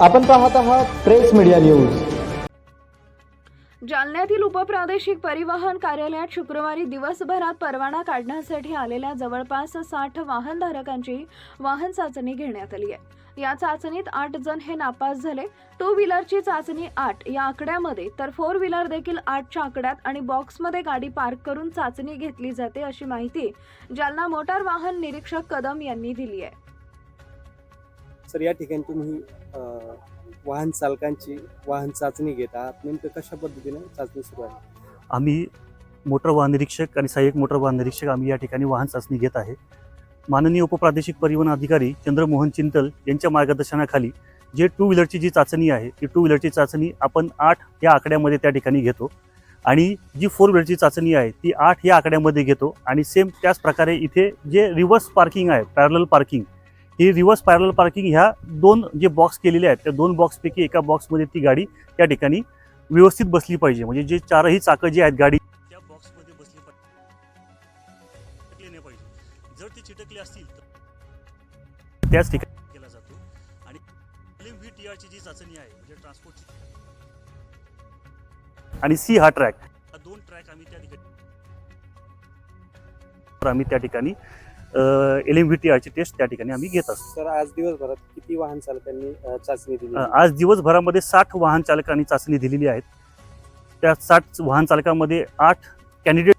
आपण पाहत आहात प्रेस मीडिया न्यूज जालन्यातील उपप्रादेशिक परिवहन कार्यालयात शुक्रवारी दिवसभरात परवाना काढण्यासाठी आलेल्या जवळपास साठ वाहनधारकांची वाहन चाचणी घेण्यात आली आहे. या चाचणीत आठ जण हे नापास झाले. टू व्हीलरची चाचणी आठ. या आकड्यामध्ये तर फोर व्हीलर देखील आठच्या आकड्यात आणि बॉक्समध्ये गाडी पार्क करून चाचणी घेतली जाते अशी माहिती जालना मोटार वाहन निरीक्षक कदम यांनी दिली आहे. सर या ठिकाणी तुम्ही वाहन चालकांची वाहन चाचणी घेत आहात. नेमकं कशा पद्धतीने चाचणी सुरू आहे? आम्ही मोटर वाहन निरीक्षक आणि सहाय्यक मोटर वाहन निरीक्षक आम्ही या ठिकाणी वाहन चाचणी घेत आहे. माननीय उपप्रादेशिक परिवहन अधिकारी चंद्रमोहन चिंतल यांच्या मार्गदर्शनाखाली जे टू व्हीलरची जी चाचणी आहे ती टू व्हीलरची चाचणी आपण आठ या आकड्यामध्ये त्या ठिकाणी घेतो आणि जी फोर व्हीलरची चाचणी आहे ती आठ या आकड्यामध्ये घेतो आणि सेम त्याच प्रकारे इथे जे रिव्हर्स पार्किंग आहे पॅरल पार्किंग ही रिव्हर्स पॅरल पार्किंग ह्या दोन जे बॉक्स केलेले आहेत त्या दोन बॉक्सपैकी एका बॉक्समध्ये ती गाडी त्या ठिकाणी व्यवस्थित बसली पाहिजे. म्हणजे जे चारही चाकं जी आहेत गाडी त्या बॉक्समध्ये बसली पाहिजे. नाही पाहिजे. जर ती चिटकली असतील तर त्याच ठिकाणी केला जातो. आणि व्ही टी आरची जी चाचणी आहे म्हणजे ट्रान्सपोर्टची आणि सी हा ट्रॅक हा दोन ट्रॅक आम्ही त्या ठिकाणी तर आम्ही त्या ठिकाणी एल एम व्ही टी आरची टेस्ट त्या ठिकाणी आम्ही घेत असतो. सर आज दिवसभरात किती वाहन चालकांनी चाचणी दिली? आज दिवसभरामध्ये साठ वाहन चालकांनी चाचणी दिलेली आहेत. त्या साठ वाहन चालकांमध्ये आठ कॅन्डिडेट